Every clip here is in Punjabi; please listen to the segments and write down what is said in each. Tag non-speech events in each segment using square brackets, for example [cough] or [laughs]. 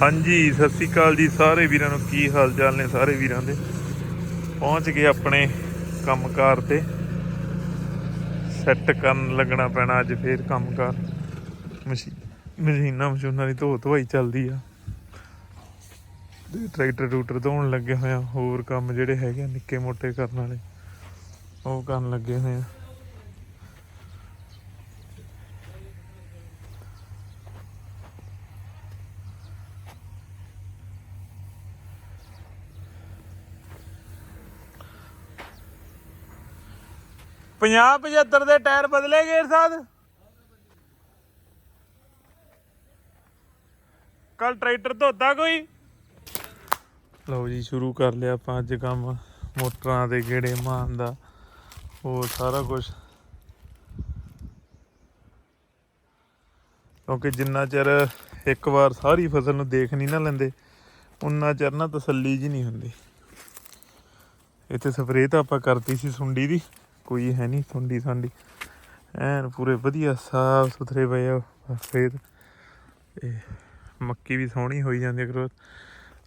ਹਾਂਜੀ, ਸਤਿ ਸ੍ਰੀ ਅਕਾਲ ਜੀ ਸਾਰੇ ਵੀਰਾਂ ਨੂੰ। ਕੀ ਹਾਲ ਚਾਲ ਨੇ ਸਾਰੇ ਵੀਰਾਂ ਦੇ? ਪਹੁੰਚ ਗਏ ਆਪਣੇ ਕੰਮਕਾਰ ਤੇ। ਸੈੱਟ ਕਰਨ ਲੱਗਣਾ ਪੈਣਾ ਅੱਜ ਫੇਰ ਕੰਮਕਾਰ। ਮਸ਼ੀਨ ਮਸ਼ੀਨਾਂ ਮਸ਼ੂਨਾਂ ਦੀ ਧੋ ਧਵਾਈ ਚੱਲਦੀ ਆ। ਤੇ ਟਰੈਕਟਰ ਰੂਟਰ ਧੋਣ ਲੱਗੇ ਹੋਏ ਆ। ਹੋਰ ਕੰਮ ਜਿਹੜੇ ਹੈਗੇ ਆ ਨਿੱਕੇ ਮੋਟੇ ਕਰਨ ਵਾਲੇ, ਉਹ ਕਰਨ ਲੱਗੇ ਹੋਏ ਆ। ਪੰਜਾਹ 75 ਦੇ ਟਾਇਰ ਬਦਲੇ ਗਏ ਸਾਦ ਕੱਲ ਟਰੈਕਟਰ ਧੋਤਾ ਕੋਈ? ਲਓ ਜੀ, ਸ਼ੁਰੂ ਕਰ ਲਿਆ ਆਪਾਂ ਅੱਜ ਕੰਮ। ਮੋਟਰਾਂ ਦੇ ਗੇੜੇ ਮਾਰਨ ਦਾ, ਹੋਰ ਸਾਰਾ ਕੁਝ ਕਿਉਂਕਿ ਜਿੰਨਾ ਚਿਰ ਇੱਕ ਵਾਰ ਸਾਰੀ ਫਸਲ ਨੂੰ ਦੇਖ ਨਹੀਂ ਨਾ ਲੈਂਦੇ, ਉਨਾ ਚਿਰ ਨਾ ਤਸੱਲੀ ਜੀ ਨਹੀਂ ਹੁੰਦੀ। ਇੱਥੇ ਸਪਰੇਅ ਤਾਂ ਆਪਾਂ ਕਰਤੀ ਸੀ ਸੁੰਡੀ ਦੀ। ਕੋਈ ਹੈ ਨਹੀਂ ਸੁੰਡੀ ਸਾਂਡੀ। ਐਨ ਪੂਰੇ ਵਧੀਆ ਸਾਫ਼ ਸੁਥਰੇ ਪਏ ਆ ਖੇਤ। ਤੇ ਮੱਕੀ ਵੀ ਸੋਹਣੀ ਹੋਈ ਜਾਂਦੀ ਹੈ ਗਰੋਥ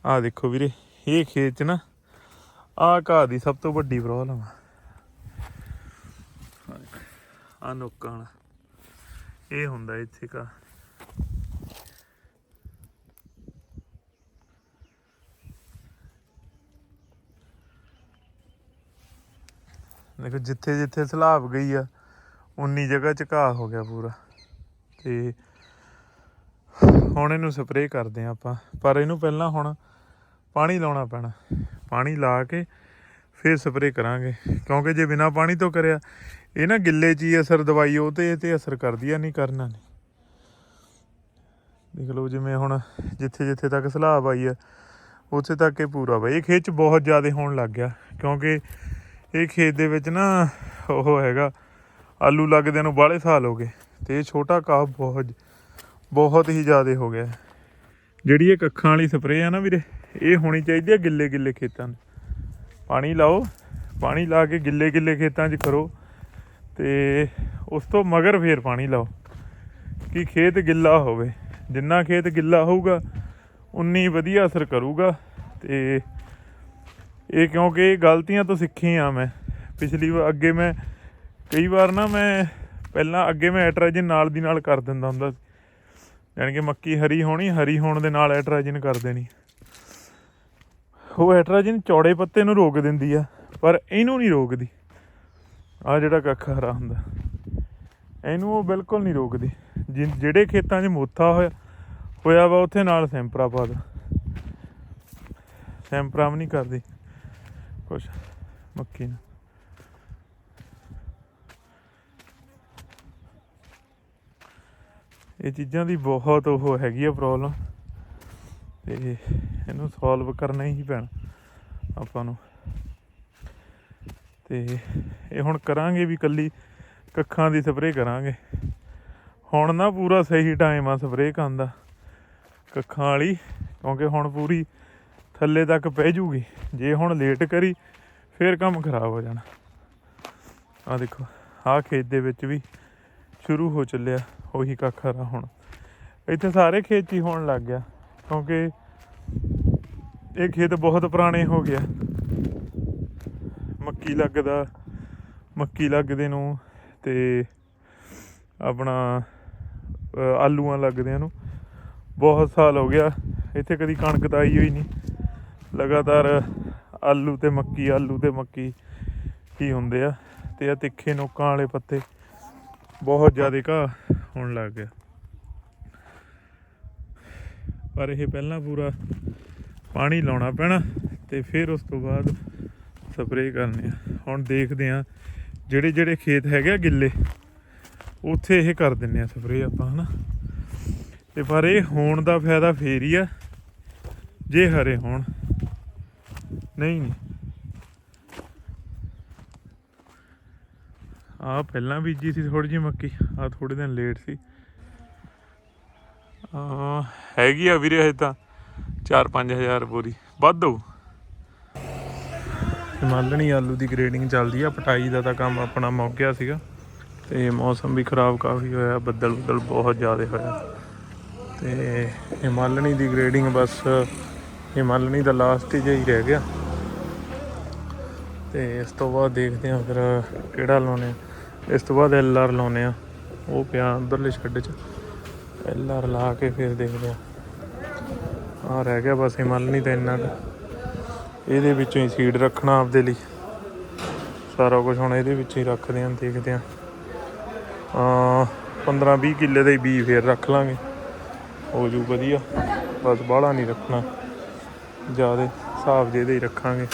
ਆਹ ਦੇਖੋ ਵੀਰੇ, ਇਹ ਖੇਤ 'ਚ ਨਾ ਆ ਘਾਹ ਦੀ ਸਭ ਤੋਂ ਵੱਡੀ ਪ੍ਰੋਬਲਮ ਆ। ਆ ਨੋਕਾਂ ਇਹ ਹੁੰਦਾ ਇੱਥੇ ਘਾਹ। ਦੇਖੋ ਜਿੱਥੇ ਜਿੱਥੇ ਸਲਾਬ ਗਈ ਆ, ਉਨੀ ਜਗ੍ਹਾ ਚ ਘਾਹ ਹੋ ਗਿਆ ਪੂਰਾ। ਤੇ ਹੁਣ ਇਹਨੂੰ ਸਪਰੇਅ ਕਰਦੇ ਆ ਆਪਾਂ। ਪਰ ਇਹਨੂੰ ਪਹਿਲਾਂ ਹੁਣ ਪਾਣੀ ਲਾਉਣਾ ਪੈਣਾ। ਪਾਣੀ ਲਾ ਕੇ ਫਿਰ ਸਪਰੇਅ ਕਰਾਂਗੇ। ਕਿਉਂਕਿ ਜੇ ਬਿਨਾ ਪਾਣੀ ਤੋਂ ਕਰਿਆ, ਇਹ ਨਾ ਗਿੱਲੇ 'ਚ ਹੀ ਅਸਰ, ਦਵਾਈ ਉਹ ਤੇ ਇਹ ਤੇ ਅਸਰ ਕਰਦੀ ਆ, ਨਹੀਂ ਕਰਨਾ ਨਹੀਂ। ਦੇਖ ਲਓ ਜਿਵੇਂ ਹੁਣ ਜਿੱਥੇ ਜਿੱਥੇ ਤੱਕ ਸਲਾਬ ਆਈ ਆ, ਉੱਥੇ ਤੱਕ ਇਹ ਪੂਰਾ ਵਾ। ਇਹ ਖੇਤ ਬਹੁਤ ਜ਼ਿਆਦਾ ਹੋਣ ਲੱਗ ਗਿਆ। ਕਿਉਂਕਿ ਇਹ ਖੇਤ ਦੇ ਵਿੱਚ ਨਾ ਉਹ ਹੈਗਾ, ਆਲੂ ਲੱਗਦਿਆਂ ਨੂੰ ਬਾਹਲੇ ਸਾਲ ਹੋ ਗਏ ਤੇ ਇਹ ਛੋਟਾ ਕਾਹ ਬਹੁਤ ਬਹੁਤ ਹੀ ਜ਼ਿਆਦਾ ਹੋ ਗਿਆ। ਜਿਹੜੀ ਇਹ ਕੱਖਾਂ ਵਾਲੀ ਸਪਰੇਅ ਆ ਨਾ ਵੀਰੇ, ਇਹ ਹੋਣੀ ਚਾਹੀਦੀ ਹੈ ਗਿੱਲੇ ਗਿੱਲੇ ਖੇਤਾਂ 'ਚ ਪਾਣੀ ਲਾਓ, ਪਾਣੀ ਲਾ ਕੇ ਗਿੱਲੇ ਗਿੱਲੇ ਖੇਤਾਂ 'ਚ ਕਰੋ ਤੇ ਉਸ ਤੋਂ ਮਗਰ ਫੇਰ ਪਾਣੀ ਲਾਓ ਕਿ ਖੇਤ ਗਿੱਲਾ ਹੋਵੇ। ਜਿੰਨਾ ਖੇਤ ਗਿੱਲਾ ਹੋਊਗਾ, ਉਨੀ ਵਧੀਆ ਅਸਰ ਕਰੂਗਾ ਤੇ ਇਹ ਕਿਉਂਕਿ ਇਹ ਗਲਤੀਆਂ ਤੋਂ ਸਿੱਖੀ ਆ ਮੈਂ। ਪਿਛਲੀ ਵਾਰ ਅੱਗੇ ਮੈਂ, ਕਈ ਵਾਰ ਨਾ ਮੈਂ ਪਹਿਲਾਂ ਅੱਗੇ ਮੈਂ ਐਟਰਾਜਨ ਨਾਲ ਦੀ ਨਾਲ ਕਰ ਦਿੰਦਾ ਹੁੰਦਾ ਸੀ। ਯਾਨੀ ਕਿ ਮੱਕੀ ਹਰੀ ਹੋਣੀ, ਹਰੀ ਹੋਣ ਦੇ ਨਾਲ ਐਟਰਾਜਨ ਕਰ ਦੇਣੀ। ਉਹ ਐਟਰਾਜਨ ਚੌੜੇ ਪੱਤੇ ਨੂੰ ਰੋਕ ਦਿੰਦੀ ਆ, ਪਰ ਇਹਨੂੰ ਨਹੀਂ ਰੋਕਦੀ। ਆ ਜਿਹੜਾ ਕੱਖ ਹਰਾ ਹੁੰਦਾ। ਇਹਨੂੰ ਉਹ ਬਿਲਕੁਲ ਨਹੀਂ ਰੋਕਦੀ। ਜਿ- ਜਿਹੜੇ ਖੇਤਾਂ 'ਚ ਮੋਥਾ ਹੋਇਆ ਹੋਇਆ ਵਾ, ਉੱਥੇ ਨਾਲ ਸੈਂਪਰਾ ਪਾ ਦੋ। ਸੈਂਪਰਾ ਵੀ ਨਹੀਂ ਕਰਦੀ। ਕੁਛ ਮੱਕੀ ਨੂੰ ਇਹ ਚੀਜ਼ਾਂ ਦੀ ਬਹੁਤ ਉਹ ਹੈਗੀ ਆ ਪ੍ਰੋਬਲਮ ਤੇ ਇਹਨੂੰ ਸੋਲਵ ਕਰਨਾ ਹੀ ਪੈਣਾ ਆਪਾਂ ਨੂੰ। ਤੇ ਇਹ ਹੁਣ ਕਰਾਂਗੇ ਵੀ ਕੱਲੀ ਕੱਖਾਂ ਦੀ ਸਪਰੇਅ ਕਰਾਂਗੇ। ਹੁਣ ਨਾ ਪੂਰਾ ਸਹੀ ਟਾਈਮ ਆ ਸਪਰੇਅ ਕਰਨ ਦਾ। ਕੱਖਾਂ ਵਾਲੀ, ਕਿਉਂਕਿ ਹੁਣ ਪੂਰੀ ਥੱਲੇ ਤੱਕ ਪੈ ਜੂਗੀ। ਜੇ ਹੁਣ ਲੇਟ ਕਰੀ, ਫੇਰ ਕੰਮ ਖਰਾਬ ਹੋ ਜਾਣਾ। ਆ ਦੇਖੋ, ਆਹ ਖੇਤ ਦੇ ਵਿੱਚ ਵੀ ਸ਼ੁਰੂ ਹੋ ਚੱਲਿਆ, ਉਹੀ ਕੱਖ ਹੁਣ। ਇੱਥੇ ਸਾਰੇ ਖੇਤ ਹੀ ਹੋਣ ਲੱਗ ਗਿਆ, ਕਿਉਂਕਿ ਇਹ ਖੇਤ ਬਹੁਤ ਪੁਰਾਣੇ ਹੋ ਗਿਆ ਮੱਕੀ ਲੱਗਦਾ, ਮੱਕੀ ਲੱਗਦੇ ਨੂੰ ਤੇ ਆਪਣਾ ਆਲੂਆਂ ਲੱਗਦਿਆਂ ਨੂੰ। ਬਹੁਤ ਸਾਲ ਹੋ ਗਿਆ, ਇੱਥੇ ਕਦੀ ਕਣਕ ਤਾਂ ਆਈ ਹੋਈ ਨਹੀਂ। ਲਗਾਤਾਰ ਆਲੂ ਤੇ ਮੱਕੀ, ਆਲੂ ਤੇ ਮੱਕੀ ਹੀ ਹੁੰਦੇ ਆ ਤੇ ਆ ਤਿੱਖੇ ਨੋਕਾਂ ਵਾਲੇ ਪੱਤੇ ਬਹੁਤ ਜ਼ਿਆਦਾ ਘਾਹ ਹੋਣ ਲੱਗ ਗਿਆ। ਪਰ ਇਹ ਪਹਿਲਾਂ ਪੂਰਾ ਪਾਣੀ ਲਾਉਣਾ ਪੈਣਾ ਤੇ ਫਿਰ ਉਸ ਤੋਂ ਬਾਅਦ ਸਪਰੇਅ ਕਰਨੀ ਆ। ਹੁਣ ਦੇਖਦੇ ਆ ਜਿਹੜੇ ਜਿਹੜੇ ਖੇਤ ਹੈਗੇ ਆ ਗਿੱਲੇ, ਉੱਥੇ ਇਹ ਕਰ ਦਿੰਨੇ ਆ ਸਪਰੇਅ ਆਪਾਂ, ਹਨਾ? ਤੇ ਪਰ ਇਹ ਹੋਣ ਦਾ ਫਾਇਦਾ ਫੇਰ ਹੀ ਆ, ਜੇ ਹਰੇ ਹੋਣ। ਨਹੀਂ। ਨਹੀਂ ਆ ਪਹਿਲਾਂ ਬੀਜੀ ਸੀ ਥੋੜੀ ਜਿਹੀ ਮੱਕੀ ਆ ਥੋੜੇ ਦਿਨ ਲੇਟ ਸੀ। ਆ ਹੈਗੀ ਆ ਵੀਰੇ ਹਜੇ ਤਾਂ 4-5000 ਬੋਰੀ, ਵੱਧ। ਹੋਊ ਹਿਮਾਲਣੀ ਆਲੂ ਦੀ ਗ੍ਰੇਡਿੰਗ ਚੱਲਦੀ ਆ, ਪਟਾਈ ਦਾ ਤਾਂ ਕੰਮ ਆਪਣਾ ਮੁੱਕ ਗਿਆ ਸੀਗਾ। ਤੇ ਮੌਸਮ ਵੀ ਖਰਾਬ ਕਾਫੀ ਹੋਇਆ ਬੱਦਲ ਬੱਦਲ ਬਹੁਤ ਜ਼ਿਆਦਾ ਹੋਇਆ। ਤੇ ਹਿਮਾਲਣੀ ਦੀ ਗ੍ਰੇਡਿੰਗ ਬਸ, ਹਿਮਾਲਣੀ ਦਾ ਲਾਸਟ ਜਿਹਾ ਹੀ ਰਹਿ ਗਿਆ। ਤੇ ਇਸ ਤੋਂ ਬਾਅਦ ਦੇਖਦੇ ਹਾਂ ਫਿਰ ਕਿਹੜਾ ਲਾਉਨੇ ਆ ਇਸ ਤੋਂ ਬਾਅਦ ਐਲ ਆਰ ਲਾਉਨੇ ਆ ਉਹ ਪਿਆ ਅੰਦਰਲੇ ਛੱਡ 'ਚ। ਐਲ ਆਰ ਲਾ ਕੇ ਫਿਰ ਦੇਖਦੇ ਆ ਆ ਰਹਿ ਗਿਆ ਬਸ ਹਿਮਾਲਣੀ ਤਾਂ ਇੰਨਾ ਇਹਦੇ ਵਿੱਚੋਂ ਹੀ ਸੀਡ ਰੱਖਣਾ ਆਪਦੇ ਲਈ। ਸਾਰਾ ਕੁਝ ਹੁਣ ਇਹਦੇ ਵਿੱਚ ਹੀ ਰੱਖਦੇ ਆਂ ਦੇਖਦੇ ਆਂ ਆ 15 20 ਕਿੱਲੇ ਦਾ ਹੀ ਬੀ ਫੇਰ ਰੱਖ ਲਾਂਗੇ। ਹੋ ਜੂ ਵਧੀਆ। ਬਸ ਬਾਹਲਾ ਨਹੀਂ ਰੱਖਣਾ। ਜਿਆਦੇ ਹਿਸਾਬ ਜਿਹਦੇ ਹੀ ਰੱਖਾਂਗੇ।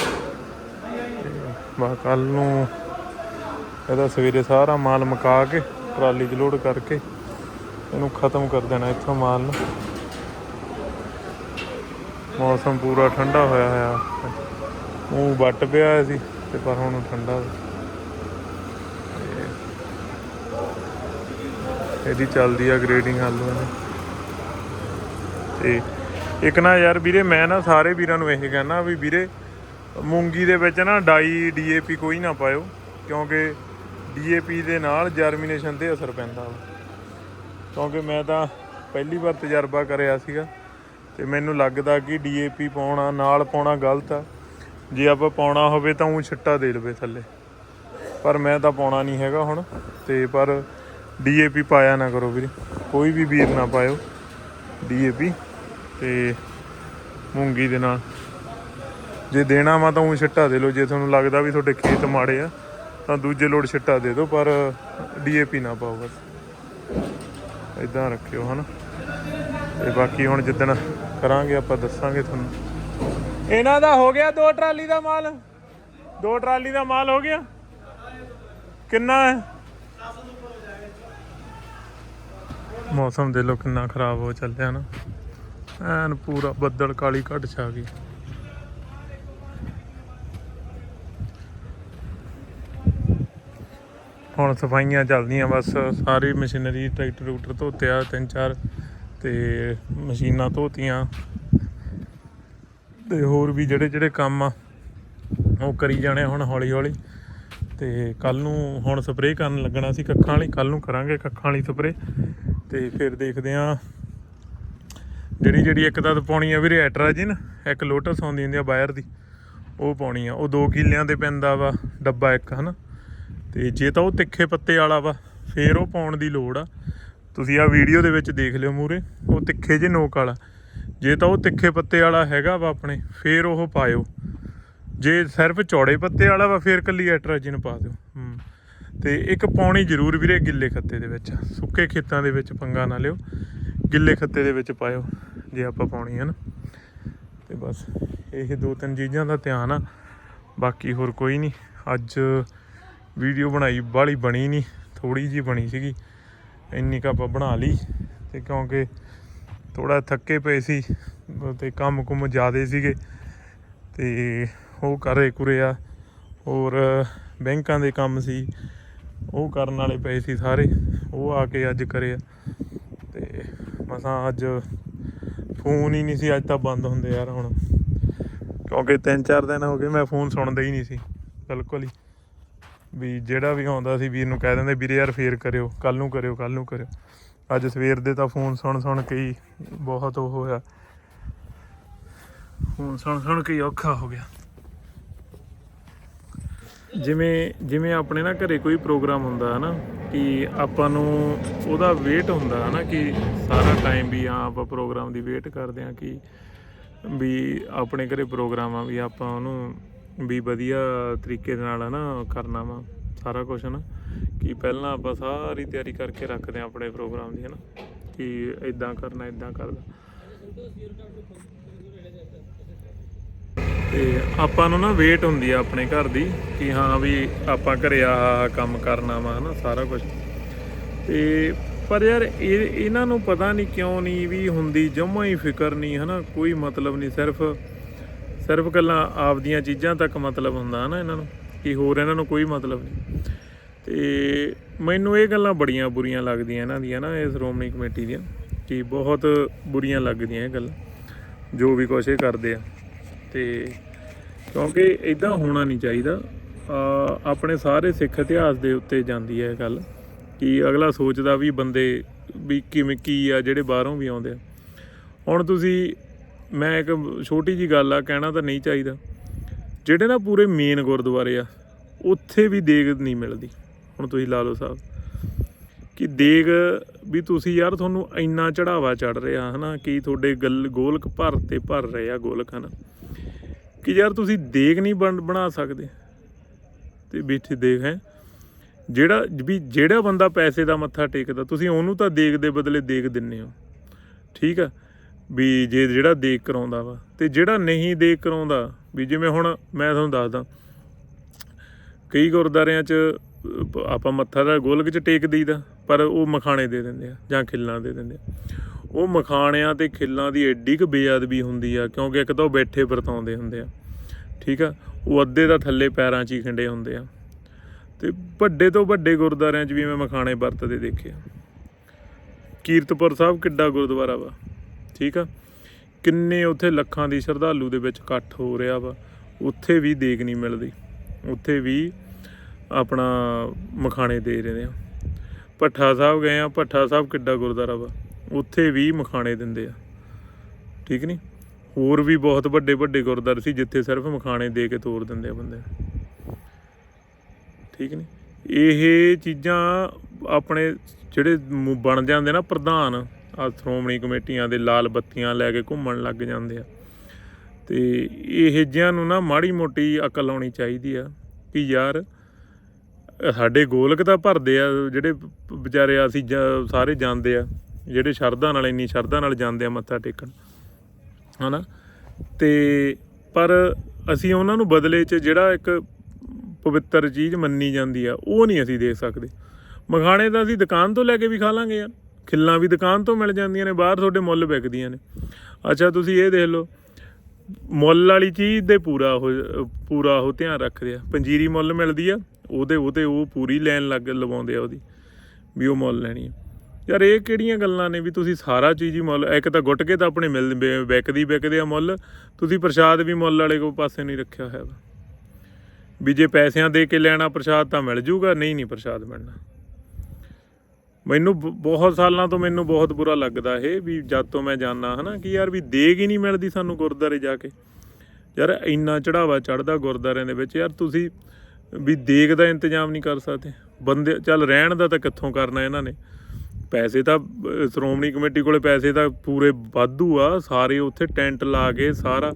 ਬਾ ਕੱਲ ਨੂੰ ਇਹਦਾ ਸਵੇਰੇ ਸਾਰਾ ਮਾਲ ਮੁਕਾ ਕੇ ਟਰਾਲੀ 'ਚ ਲੋਡ ਕਰਕੇ ਇਹਨੂੰ ਖਤਮ ਕਰ ਦੇਣਾ ਇੱਥੋਂ ਮਾਲ ਨੂੰ। ਮੌਸਮ ਪੂਰਾ ਠੰਡਾ ਹੋਇਆ ਹੋਇਆ। ਮੂੰਹ ਵੱਟ ਪਿਆ ਹੋਇਆ ਸੀ ਤੇ ਪਰ ਹੁਣ ਠੰਡਾ ਇਹਦੀ ਚੱਲਦੀ ਆ ਗ੍ਰੇਡਿੰਗ ਆਲੂਆਂ ਦੀ ਤੇ ਇੱਕ ਨਾ ਯਾਰ ਵੀਰੇ, ਮੈਂ ਨਾ ਸਾਰੇ ਵੀਰਾਂ ਨੂੰ ਇਹ ਕਹਿਣਾ ਵੀ ਵੀਰੇ ਮੂੰਗੀ ਦੇ ਵਿੱਚ ਨਾ ਡਾਈ ਡੀਏਪੀ ਕੋਈ ਨਾ ਪਾਇਓ, ਕਿਉਂਕਿ ਡੀਏਪੀ ਦੇ ਨਾਲ ਜਰਮੀਨੇਸ਼ਨ ਤੇ ਅਸਰ ਪੈਂਦਾ ਵਾ। ਕਿਉਂਕਿ ਮੈਂ ਤਾਂ ਪਹਿਲੀ ਵਾਰ ਤਜਰਬਾ ਕਰਿਆ ਸੀਗਾ ਤੇ ਮੈਨੂੰ ਲੱਗਦਾ ਕਿ ਡੀਏਪੀ ਪਾਉਣਾ, ਨਾਲ ਪਾਉਣਾ ਗਲਤ ਆ। ਜੇ ਆਪਾਂ ਪਾਉਣਾ ਹੋਵੇ ਤਾਂ ਉਹ ਛਿੱਟਾ ਦੇ ਲਵੇ ਥੱਲੇ। ਪਰ ਮੈਂ ਤਾਂ ਪਾਉਣਾ ਨਹੀਂ ਹੈਗਾ ਹੁਣ, ਤੇ ਪਰ ਡੀਏਪੀ ਪਾਇਆ ਨਾ ਕਰੋ ਵੀਰੇ। ਕੋਈ ਵੀ ਵੀਰ ਨਾ ਪਾਇਓ ਡੀਏਪੀ ਤੇ ਮੂੰਗੀ ਦੇ ਨਾਲ। ਜੇ ਦੇਣਾ ਵਾ ਤਾਂ ਉਹ ਛਿੱਟਾ ਦੇ ਲਓ, ਜੇ ਤੁਹਾਨੂੰ ਲੱਗਦਾ ਵੀ ਤੁਹਾਡੇ ਖੇਤ ਮਾੜੇ ਆ, ਤਾਂ ਦੂਜੇ ਲੋੜ ਛਿੱਟਾ ਦੇ ਦਿਓ, ਪਰ ਡੀਏਪੀ ਨਾ ਪਾਓ ਬਸ। ਇਦਾਂ ਰੱਖਿਓ, ਹਨਾ? ਤੇ ਬਾਕੀ ਹੁਣ ਜਿੱਦਣ ਕਰਾਂਗੇ, ਆਪਾਂ ਦੱਸਾਂਗੇ ਤੁਹਾਨੂੰ। ਇਹਨਾਂ ਦਾ ਹੋ ਗਿਆ ਦੋ ਟਰਾਲੀ ਦਾ ਮਾਲ। ਦੋ ਟਰਾਲੀ ਦਾ ਮਾਲ ਹੋ ਗਿਆ। ਕਿੰਨਾ ਹੈ? ਮੌਸਮ ਦੇ ਲੋ ਕਿੰਨਾ ਖਰਾਬ ਹੋ ਚੱਲਿਆ ਨਾ। ਐਨ ਪੂਰਾ ਬੱਦਲ ਕਾਲੀ ਘਟ ਛਾ ਗਈ। ਹੁਣ ਸਫਾਈਆਂ ਚੱਲਦੀਆਂ ਬਸ, ਸਾਰੀ ਮਸ਼ੀਨਰੀ ਟਰੈਕਟਰ ਟਰੂਕਟਰ ਧੋਤੇ ਆ ਤਿੰਨ ਚਾਰ ਤੇ ਮਸ਼ੀਨਾਂ ਧੋਤੀਆਂ। ਤੇ ਹੋਰ ਵੀ ਜਿਹੜੇ ਜਿਹੜੇ ਕੰਮ ਆ, ਉਹ ਕਰੀ ਜਾਣੇ ਹੁਣ ਹੌਲੀ ਹੌਲੀ। ਤੇ ਕੱਲ ਨੂੰ ਹੁਣ ਸਪਰੇਅ ਕਰਨ ਲੱਗਣਾ ਸੀ ਕੱਖਾਂ ਵਾਲੀ ਕੱਲ ਨੂੰ ਕਰਾਂਗੇ ਕੱਖਾਂ ਵਾਲੀ ਸਪਰੇਅ। ਤੇ ਫਿਰ ਦੇਖਦੇ ਆ ਜਿਹੜੀ ਜਿਹੜੀ ਇੱਕ ਤਾਂ ਪਾਉਣੀ ਆ ਵੀਰੇ ਐਟਰਾਜਿਨ, ਇੱਕ ਲੋਟਸ ਆਉਂਦੀ ਹੁੰਦੀ ਆ ਬਾਇਰ ਦੀ, ਉਹ ਪਾਉਣੀ ਆ। ਉਹ 2 ਕਿੱਲਿਆਂ ਦੇ ਪੈਂਦਾ ਵਾ, ਡੱਬਾ ਇੱਕ, ਹਨਾ? ਤੇ ਜੇ ਤਾਂ ਉਹ ਤਿੱਖੇ ਪੱਤੇ ਵਾਲਾ ਵਾ, ਫੇਰ ਉਹ ਪਾਉਣ ਦੀ ਲੋੜ ਆ। ਤੁਸੀਂ ਆ ਵੀਡੀਓ ਦੇ ਵਿੱਚ ਦੇਖ ਲਿਓ ਮੂਰੇ ਉਹ ਤਿੱਖੇ ਜੇ ਨੋਕ ਵਾਲਾ। ਜੇ ਤਾਂ ਉਹ ਤਿੱਖੇ ਪੱਤੇ ਵਾਲਾ ਹੈਗਾ ਵਾ ਆਪਣੇ, ਫੇਰ ਉਹ ਪਾਇਓ। ਜੇ ਸਿਰਫ ਚੌੜੇ ਪੱਤੇ ਵਾਲਾ ਵਾ, ਫੇਰ ਕੱਲੀ ਐਟਰਾਜਿਨ ਪਾ ਦਿਓ। ਹੂੰ। ਤੇ ਇੱਕ ਪਾਉਣੀ ਜ਼ਰੂਰ ਵੀਰੇ ਗਿੱਲੇ ਖੱਤੇ ਦੇ ਵਿੱਚ, ਸੁੱਕੇ ਖੇਤਾਂ ਦੇ ਵਿੱਚ ਪੰਗਾ ਨਾ ਲਿਓ। ਗਿੱਲੇ ਖੱਤੇ ਦੇ ਵਿੱਚ ਪਾਇਓ, ਜੇ ਆਪਾਂ ਪਾਉਣੀ ਹੈ ਨਾ। ਤੇ ਬਸ, ਇਹ ਦੋ ਤਿੰਨ ਚੀਜ਼ਾਂ ਦਾ ਧਿਆਨ ਆ। ਬਾਕੀ ਹੋਰ ਕੋਈ ਨਹੀਂ। ਅੱਜ ਵੀਡੀਓ ਬਣਾਈ, ਬਾਹਲੀ ਬਣੀ ਨਹੀਂ ਥੋੜੀ ਜੀ ਬਣੀ ਸੀਗੀ। ਇੰਨੀ ਕੁ ਆਪਾਂ ਬਣਾ ਲਈ ਤੇ ਕਿਉਂਕਿ ਥੋੜਾ ਥੱਕੇ ਪਏ ਸੀ ਤੇ ਕੰਮ ਕੁਮ ਜ਼ਿਆਦੇ ਸੀਗੇ ਤੇ ਉਹ ਕਰੇ ਕੁਰੇ ਆ। ਹੋਰ ਬੈਂਕਾਂ ਦੇ ਕੰਮ ਸੀ, ਉਹ ਕਰਨ ਵਾਲੇ ਪਏ ਸੀ ਸਾਰੇ, ਉਹ ਆ ਕੇ ਅੱਜ ਕਰੇ ਆ। ਤੇ ਮਸਾਂ ਅੱਜ ਫੋਨ ਹੀ ਨਹੀਂ ਸੀ, ਅੱਜ ਤਾਂ ਬੰਦ ਹੁੰਦੇ ਯਾਰ ਹੁਣ। ਕਿਉਂਕਿ 3-4 ਦਿਨ ਹੋ ਗਏ, ਮੈਂ ਫੋਨ ਸੁਣਦਾ ਹੀ ਨਹੀਂ ਸੀ, ਬਿਲਕੁਲ ਹੀ। ਵੀ ਜਿਹੜਾ ਵੀ ਆਉਂਦਾ ਸੀ ਵੀਰ ਨੂੰ ਕਹਿ ਦਿੰਦੇ, ਵੀਰੇ ਯਾਰ ਫੇਰ ਕਰਿਓ ਕੱਲ ਨੂੰ ਕਰਿਓ ਕੱਲ ਨੂੰ ਕਰਿਓ। ਅੱਜ ਸਵੇਰ ਦੇ ਤਾਂ ਫੋਨ ਸੁਣ ਸੁਣ ਕੇ ਹੀ ਬਹੁਤ ਉਹ ਹੋਇਆ। ਫੋਨ ਸੁਣ ਸੁਣ ਕੇ ਔਖਾ ਹੋ ਗਿਆ। ਜਿਵੇਂ ਜਿਵੇਂ ਆਪਣੇ ਨਾ ਘਰੇ ਕੋਈ ਪ੍ਰੋਗਰਾਮ ਹੁੰਦਾ ਹੈ ਨਾ ਕਿ ਆਪਾਂ ਨੂੰ ਉਹਦਾ ਵੇਟ ਹੁੰਦਾ ਹੈ ਨਾ ਕਿ ਸਾਰਾ ਟਾਈਮ ਵੀ ਆ ਆਪਾਂ ਪ੍ਰੋਗਰਾਮ ਦੀ ਵੇਟ ਕਰਦੇ ਆ ਕਿ ਵੀ ਆਪਣੇ ਘਰੇ ਪ੍ਰੋਗਰਾਮ ਆ, ਵੀ ਆਪਾਂ ਉਹਨੂੰ ਵੀ ਵਧੀਆ ਤਰੀਕੇ ਦੇ ਨਾਲ ਹੈ ਨਾ ਕਰਨਾ ਵਾ, ਸਾਰਾ ਕੁਝ ਨਾ ਕਿ ਪਹਿਲਾਂ ਆਪਾਂ ਸਾਰੀ ਤਿਆਰੀ ਕਰਕੇ ਰੱਖਦੇ ਆ ਆਪਣੇ ਪ੍ਰੋਗਰਾਮ ਦੀ ਹੈ ਨਾ ਕਿ ਇਦਾਂ ਕਰਨਾ ਇਦਾਂ ਕਰਦਾ ਤੇ ਆਪਾਂ ਨੂੰ ਨਾ ਵੇਟ ਹੁੰਦੀ ਆ ਆਪਣੇ ਘਰ ਦੀ, ਕਿ ਹਾਂ ਵੀ ਆਪਾਂ ਘਰੇ ਆ ਆਹ ਕੰਮ ਕਰਨਾ ਵਾ ਹਨਾ, ਸਾਰਾ ਕੁਝ ਤੇ ਪਰ ਯਾਰ ਇਹ, ਇਹਨਾਂ ਨੂੰ ਪਤਾ ਨਹੀਂ ਕਿਉਂ ਨਹੀਂ ਵੀ ਹੁੰਦੀ ਜਮਾ ਹੀ ਫਿਕਰ ਨਹੀਂ ਹਨਾ, ਕੋਈ ਮਤਲਬ ਨਹੀਂ ਸਿਰਫ ਸਿਰਫ ਗੱਲਾਂ ਆਪਦੀਆਂ ਚੀਜ਼ਾਂ ਤੱਕ ਮਤਲਬ ਹੁੰਦਾ ਨਾ ਇਹਨਾਂ ਨੂੰ, ਕਿ ਹੋਰ ਇਹਨਾਂ ਨੂੰ ਕੋਈ ਮਤਲਬ ਨਹੀਂ। ਤੇ ਮੈਨੂੰ ਇਹ ਗੱਲਾਂ ਬੜੀਆਂ ਬੁਰੀਆਂ ਲੱਗਦੀਆਂ ਇਹਨਾਂ ਦੀਆਂ ਨਾ, ਇਹ ਸ਼੍ਰੋਮਣੀ ਕਮੇਟੀ ਦੀਆਂ, ਕਿ ਬਹੁਤ ਬੁਰੀਆਂ ਲੱਗਦੀਆਂ ਇਹ ਗੱਲਾਂ, ਜੋ ਵੀ ਕੁਛ ਇਹ ਕਰਦੇ ਆ। ਤੇ ਕਿਉਂਕਿ ਇਦਾਂ ਹੋਣਾ ਨਹੀਂ ਚਾਹੀਦਾ। ਆਪਣੇ ਸਾਰੇ ਸਿੱਖ ਇਤਿਹਾਸ ਦੇ ਉੱਤੇ ਜਾਂਦੀ ਹੈ ਇਹ ਗੱਲ, ਕਿ ਅਗਲਾ ਸੋਚਦਾ ਵੀ ਬੰਦੇ ਵੀ ਕਿਵੇਂ ਕੀ ਆ, ਜਿਹੜੇ ਬਾਹਰੋਂ ਵੀ ਆਉਂਦੇ ਆ। ਹੁਣ ਤੁਸੀਂ ਮੈਂ ਇੱਕ ਛੋਟੀ ਜੀ ਗੱਲ ਆ, ਕਹਿਣਾ ਤਾਂ ਨਹੀਂ ਚਾਹੀਦਾ। ਜਿਹੜੇ ਨਾ ਪੂਰੇ ਮੇਨ ਗੁਰਦੁਆਰੇ ਆ, ਉੱਥੇ ਵੀ ਦੇਗ ਨਹੀਂ ਮਿਲਦੀ। ਹੁਣ ਤੁਸੀਂ ਲਾ ਲਓ ਸਾਹਿਬ ਕਿ ਦੇਗ ਵੀ ਤੁਸੀਂ ਯਾਰ ਤੁਹਾਨੂੰ ਇੰਨਾ ਚੜਾਵਾ ਚੜ ਰਿਹਾ, ਹਨਾ, ਕਿ ਤੁਹਾਡੇ ਗੱਲ ਗੋਲਕ ਭਰ ਤੇ ਭਰ ਰਹੇ ਆ ਗੋਲਕ ਹਨਾ ਕਿ ਯਾਰ ਤੁਸੀਂ ਦੇਗ ਨਹੀਂ ਬਣ- ਬਣਾ ਸਕਦੇ। ਤੇ ਬੀਠੀ ਦੇਗ ਹੈ। ਜਿਹੜਾ ਵੀ, ਜਿਹੜਾ ਬੰਦਾ ਪੈਸੇ ਦਾ ਮੱਥਾ ਟੇਕਦਾ, ਤੁਸੀਂ ਉਹਨੂੰ ਤਾਂ ਦੇਗ ਦੇ ਬਦਲੇ ਦੇਗ ਦਿੰਨੇ ਹੋ। ਠੀਕ ਆ? ਵੀ ਜੇ ਜਿਹੜਾ ਦੇਖ ਕਰਾਉਂਦਾ ਵਾ ਤੇ ਜਿਹੜਾ ਨਹੀਂ ਦੇਖ ਕਰਾਉਂਦਾ, ਵੀ ਜਿਵੇਂ ਹੁਣ ਮੈਂ ਤੁਹਾਨੂੰ ਦੱਸਦਾ, ਕਈ ਗੁਰਦਾਰਿਆਂ 'ਚ ਆਪਾਂ ਮੱਥਾ ਦਾ ਗੋਲਕ 'ਚ ਟੇਕ ਦਈਦਾ, ਪਰ ਉਹ ਮਖਾਣੇ ਦੇ ਦਿੰਦੇ ਆ ਜਾਂ ਖਿੱਲਾਂ ਦੇ ਦਿੰਦੇ ਆ। ਉਹ ਮਖਾਣਿਆਂ ਤੇ ਖਿੱਲਾਂ ਦੀ ਐਡੀ ਕੁ ਬੇਅਦਬੀ ਹੁੰਦੀ ਆ, ਕਿਉਂਕਿ ਇੱਕ ਤਾਂ ਉਹ ਬੈਠੇ ਵਰਤਾਉਂਦੇ ਹੁੰਦੇ ਆ, ਠੀਕ ਆ? ਉਹ ਅੱਧੇ ਦਾ ਥੱਲੇ ਪੈਰਾਂ 'ਚ ਹੀ ਖਿੰਡੇ ਹੁੰਦੇ ਆ। ਤੇ ਵੱਡੇ ਤੋਂ ਵੱਡੇ ਗੁਰਦੁਆਰਿਆਂ 'ਚ ਵੀ ਮੈਂ ਮਖਾਣੇ ਵਰਤਦੇ ਦੇਖੇ ਆ। ਕੀਰਤਪੁਰ ਸਾਹਿਬ ਕਿੱਡਾ ਗੁਰਦੁਆਰਾ ਵਾ। ਠੀਕ ਆ? ਕਿੰਨੇ ਉੱਥੇ ਲੱਖਾਂ ਦੀ ਸ਼ਰਧਾਲੂ ਦੇ ਵਿੱਚ ਇਕੱਠ ਹੋ ਰਿਹਾ ਵਾ। ਉੱਥੇ ਵੀ ਦੇਗ ਨਹੀਂ ਮਿਲਦੀ। ਉੱਥੇ ਵੀ ਆਪਣਾ ਮਖਾਣੇ ਦੇ ਰਹੇ ਆ ਭੱਠਾ ਸਾਹਿਬ ਗਏ ਆ। ਭੱਠਾ ਸਾਹਿਬ ਕਿੱਡਾ ਗੁਰਦੁਆਰਾ ਵਾ। ਉੱਥੇ ਵੀ ਮਖਾਣੇ ਦਿੰਦੇ ਆ। ਠੀਕ ਨਹੀਂ ਹੋਰ ਵੀ ਬਹੁਤ ਵੱਡੇ ਵੱਡੇ ਗੁਰਦੁਆਰੇ ਸੀ ਜਿੱਥੇ ਸਿਰਫ ਮਖਾਣੇ ਦੇ ਕੇ ਤੋਰ ਦਿੰਦੇ ਆ ਬੰਦੇ। ਠੀਕ ਨਹੀਂ ਇਹ ਚੀਜ਼ਾਂ ਆਪਣੇ ਜਿਹੜੇ ਬਣ ਜਾਂਦੇ ਨਾ ਪ੍ਰਧਾਨ ਆ ਸ਼੍ਰੋਮਣੀ ਕਮੇਟੀਆਂ ਦੇ ਲਾਲ ਬੱਤੀਆਂ ਲੈ ਕੇ ਘੁੰਮਣ ਲੱਗ ਜਾਂਦੇ ਆ। ਤੇ ਇਹ ਜਿਹਾਂ ਨੂੰ ਨਾ ਮਾੜੀ ਮੋਟੀ ਅਕਲ ਆਉਣੀ ਚਾਹੀਦੀ ਆ ਕਿ ਯਾਰ, ਸਾਡੇ ਗੋਲਕ ਤਾਂ ਭਰਦੇ ਆ, ਜਿਹੜੇ ਵਿਚਾਰੇ ਅਸੀਂ ਜਾ- ਸਾਰੇ ਜਾਂਦੇ ਆ, ਜਿਹੜੇ ਸ਼ਰਧਾ ਨਾਲ, ਇੰਨੀ ਸ਼ਰਧਾ ਨਾਲ ਜਾਂਦੇ ਆ ਮੱਥਾ ਟੇਕਣ, ਹਨਾ? ਤੇ ਪਰ ਅਸੀਂ ਉਹਨਾਂ ਨੂੰ ਬਦਲੇ 'ਚ ਜਿਹੜਾ ਇੱਕ ਪਵਿੱਤਰ ਚੀਜ਼ ਮੰਨੀ ਜਾਂਦੀ ਆ, ਉਹ ਨਹੀਂ ਅਸੀਂ ਦੇਖ ਸਕਦੇ। ਮਖਾਣੇ ਤਾਂ ਅਸੀਂ ਦੁਕਾਨ ਤੋਂ ਲੈ ਕੇ ਵੀ ਖਾ ਲਾਂਗੇ ਯਾਰ। ਖਿੱਲਾਂ ਵੀ ਦੁਕਾਨ ਤੋਂ ਮਿਲ ਜਾਂਦੀਆਂ ਨੇ, ਬਾਹਰ ਤੁਹਾਡੇ ਮੁੱਲ ਵਿਕਦੀਆਂ ਨੇ। ਅੱਛਾ, ਤੁਸੀਂ ਇਹ ਦੇਖ ਲਓ, ਮੁੱਲ ਵਾਲੀ ਚੀਜ਼ ਦੇ ਪੂਰਾ ਉਹ ਪੂਰਾ ਉਹ ਧਿਆਨ ਰੱਖਦੇ ਆ। ਪੰਜੀਰੀ ਮੁੱਲ ਮਿਲਦੀ ਆ, ਉਹਦੇ ਉਹਦੇ ਉਹ ਪੂਰੀ ਲੈਣ ਲੱਗ, ਲਵਾਉਂਦੇ ਆ ਉਹਦੀ, ਵੀ ਉਹ ਮੁੱਲ ਲੈਣੀ ਆ। ਯਾਰ, ਇਹ ਕਿਹੜੀਆਂ ਗੱਲਾਂ ਨੇ ਵੀ ਤੁਸੀਂ ਸਾਰਾ ਚੀਜ਼ ਹੀ ਮੁੱਲ, ਇੱਕ ਤਾਂ ਗੁੱਟ ਕੇ ਤਾਂ ਆਪਣੇ ਮਿਲ, ਵਿ- ਵਿਕਦੀ ਵਿਕਦੇ ਆ ਮੁੱਲ, ਤੁਸੀਂ ਪ੍ਰਸ਼ਾਦ ਵੀ ਮੁੱਲ ਵਾਲੇ ਕੋ ਪਾਸੇ ਨਹੀਂ ਰੱਖਿਆ ਹੋਇਆ ਵੀ ਜੇ ਪੈਸਿਆਂ ਦੇ ਕੇ ਲੈਣਾ ਪ੍ਰਸ਼ਾਦ ਤਾਂ ਮਿਲ ਜੂਗਾ, ਨਹੀਂ ਨਹੀਂ ਪ੍ਰਸ਼ਾਦ ਮਿਲਣਾ। ਮੈਨੂੰ ਬ- ਬਹੁਤ ਸਾਲਾਂ ਤੋਂ ਮੈਨੂੰ ਬਹੁਤ ਬੁਰਾ ਲੱਗਦਾ ਇਹ ਵੀ ਜਦ ਤੋਂ ਮੈਂ ਜਾਣਾ ਹਨਾ, ਕਿ ਯਾਰ ਵੀ ਦੇਗ ਹੀ ਨਹੀਂ ਮਿਲਦੀ ਸਾਨੂੰ ਗੁਰਦਾਰੇ ਜਾ ਕੇ। ਯਾਰ ਇੰਨਾ ਚੜਾਵਾ ਚੜਦਾ ਗੁਰਦਾਰਿਆਂ ਦੇ ਵਿੱਚ, ਯਾਰ ਤੁਸੀਂ ਵੀ ਦੇਗ ਦਾ ਇੰਤਜ਼ਾਮ ਨਹੀਂ ਕਰ ਸਕਦੇ। ਬੰਦੇ, ਚੱਲ ਰਹਿਣ ਦਾ ਤਾਂ ਕਿੱਥੋਂ ਕਰਨਾ ਇਹਨਾਂ ਨੇ? ਪੈਸੇ ਤਾਂ ਸ਼੍ਰੋਮਣੀ ਕਮੇਟੀ ਕੋਲੇ ਪੈਸੇ ਤਾਂ ਪੂਰੇ ਵਾਧੂ ਆ, ਸਾਰੇ ਉੱਥੇ ਟੈਂਟ ਲਾ ਕੇ ਸਾਰਾ